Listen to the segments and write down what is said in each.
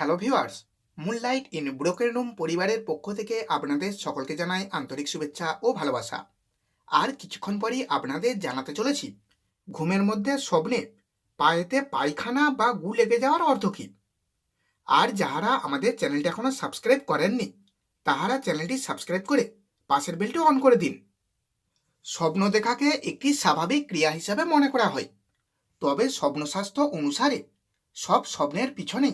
Hello viewers moonlight in broken room পরিবারের পক্ষ থেকে আপনাদের সকলকে জানাই আন্তরিক শুভেচ্ছা ও ভালোবাসা। আর কিছুক্ষণ পরই আপনাদের জানাতে চলেছি, ঘুমের মধ্যে স্বপ্নে পায়েতে পায়খানা বা গু লেগে যাওয়ার অর্থ কী? আর যাহারা আমাদের চ্যানেলটি এখনও সাবস্ক্রাইব করেননি, তাহারা চ্যানেলটি সাবস্ক্রাইব করে পাশের বেলটি অন করে দিন। স্বপ্ন দেখাকে একটি স্বাভাবিক ক্রিয়া হিসাবে মনে করা হয়। তবে স্বপ্নশাস্ত্র অনুসারে সব স্বপ্নের পিছনে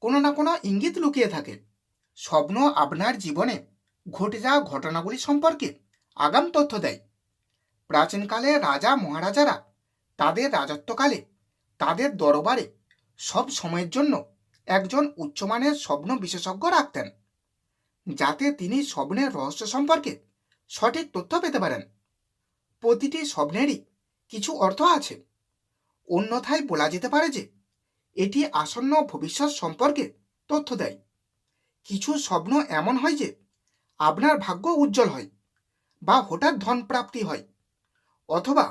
কোনো না কোনো ইঙ্গিত লুকিয়ে থাকে। স্বপ্ন আপনার জীবনে ঘটে যাওয়া ঘটনাগুলি সম্পর্কে আগাম তথ্য দেয়। প্রাচীনকালে রাজা মহারাজারা তাদের রাজত্বকালে তাদের দরবারে সব সময়ের জন্য একজন উচ্চমানের স্বপ্ন বিশেষজ্ঞ রাখতেন, যাতে তিনি স্বপ্নের রহস্য সম্পর্কে সঠিক তথ্য পেতে পারেন। প্রতিটি স্বপ্নেরই কিছু অর্থ আছে। অন্যথায় বলা যেতে পারে যে এটি আসন্ন ভবিষ্যৎ সম্পর্কে তথ্য দেয়। কিছু স্বপ্ন এমন হয় যে, আপনার ভাগ্য উজ্জ্বল হয় বা হঠাৎ ধন প্রাপ্তি হয় অথবা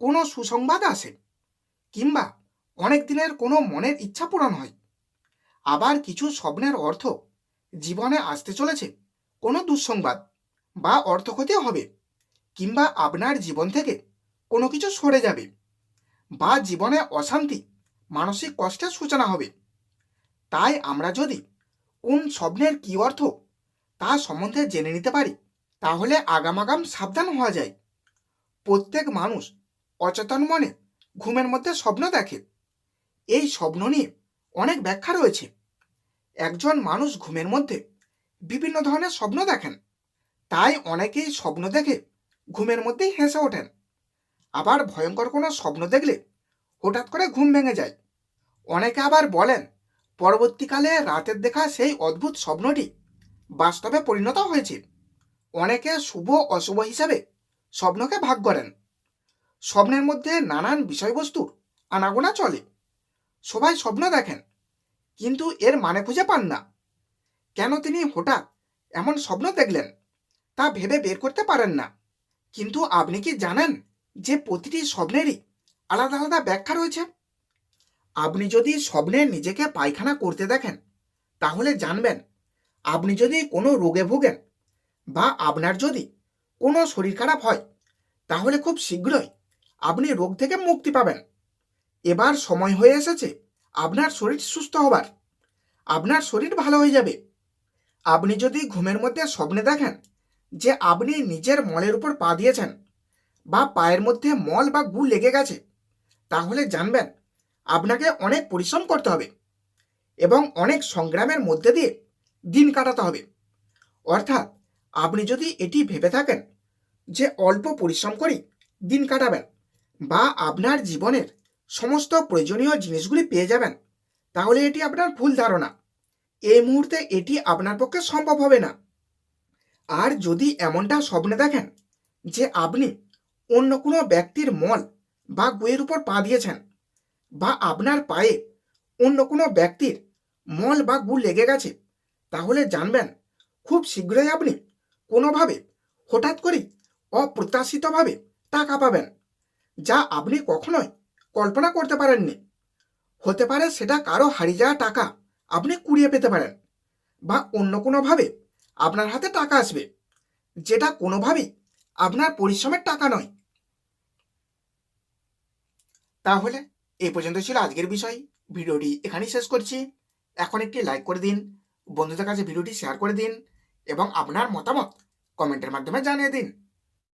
কোনো সুসংবাদ আসে কিংবা অনেক দিনের কোনো মনের ইচ্ছা পূরণ হয়। আবার কিছু স্বপ্নের অর্থ জীবনে আসতে চলেছে, কোনো দুঃসংবাদ বা অর্থক্ষতি হবে কিংবা আপনার জীবন থেকে কোনো কিছু সরে যাবে বা জীবনে অশান্তি মানসিক কষ্টের সূচনা হবে। তাই আমরা যদি কোন স্বপ্নের কী অর্থ তা সম্বন্ধে জেনে নিতে পারি, তাহলে আগামাগাম সাবধান হওয়া যায়। প্রত্যেক মানুষ অচেতন মনে ঘুমের মধ্যে স্বপ্ন দেখে। এই স্বপ্ন নিয়ে অনেক ব্যাখ্যা রয়েছে। একজন মানুষ ঘুমের মধ্যে বিভিন্ন ধরনের স্বপ্ন দেখেন। তাই অনেকেই স্বপ্ন দেখে ঘুমের মধ্যেই হেসে ওঠেন। আবার ভয়ঙ্কর কোনো স্বপ্ন দেখলে হঠাৎ করে ঘুম ভেঙে যায়। অনেকে আবার বলেন, পরবর্তীকালে রাতের দেখা সেই অদ্ভুত স্বপ্নটি বাস্তবে পরিণত হয়েছে। অনেকে শুভ অশুভ হিসাবে স্বপ্নকে ভাগ করেন। স্বপ্নের মধ্যে নানান বিষয়বস্তুর আনাগোনা চলে। সবাই স্বপ্ন দেখেন, কিন্তু এর মানে খুঁজে পান না। কেন তিনি হঠাৎ এমন স্বপ্ন দেখলেন, তা ভেবে বের করতে পারেন না। কিন্তু আপনি কি জানেন যে প্রতিটি স্বপ্নেরই আলাদা আলাদা ব্যাখ্যা রয়েছে। আপনি যদি স্বপ্নে নিজেকে পায়খানা করতে দেখেন, তাহলে জানবেন, আপনি যদি কোনো রোগে ভোগেন বা আপনার যদি কোনো শরীর খারাপ হয়, তাহলে খুব শীঘ্রই আপনি রোগ থেকে মুক্তি পাবেন। এবার সময় হয়ে এসেছে, আপনার শরীর সুস্থ হবার। আপনার শরীর ভালো হয়ে যাবে। আপনি যদি ঘুমের মধ্যে স্বপ্নে দেখেন যে আপনি নিজের মলের উপর পা দিয়েছেন বা পায়ের মধ্যে মল বা গু লেগে গেছে তাহলে জানবেন, আপনাকে অনেক পরিশ্রম করতে হবে এবং অনেক সংগ্রামের মধ্যে দিয়ে দিন কাটাতে হবে। অর্থাৎ আপনি যদি এটি ভেবে থাকেন যে অল্প পরিশ্রম করেই দিন কাটাবেন বা আপনার জীবনের সমস্ত প্রয়োজনীয় জিনিসগুলি পেয়ে যাবেন, তাহলে এটি আপনার ভুল ধারণা। এই মুহূর্তে এটি আপনার পক্ষে সম্ভব হবে না। আর যদি এমনটা স্বপ্নে দেখেন যে আপনি অন্য কোনো ব্যক্তির মল বা গুয়ের উপর পা দিয়েছেন বা আপনার পায়ে অন্য কোনো ব্যক্তির মল বা গু লেগে গেছে, তাহলে জানবেন খুব শীঘ্রই আপনি কোনোভাবে হঠাৎ করেই অপ্রত্যাশিতভাবে টাকা পাবেন, যা আপনি কখনোই কল্পনা করতে পারেননি। হতে পারে সেটা কারও হারিয়ে যাওয়া টাকা আপনি কুড়িয়ে পেতে পারেন বা অন্য কোনোভাবে আপনার হাতে টাকা আসবে, যেটা কোনোভাবেই আপনার পরিশ্রমের টাকা নয়। তাহলে এই পর্যন্ত ছিল আজকের বিষয়। ভিডিওটি এখানেই শেষ করছি। এখন একটি লাইক করে দিন, বন্ধুদের কাছে ভিডিওটি শেয়ার করে দিন এবং আপনার মতামত কমেন্টের মাধ্যমে জানিয়ে দিন।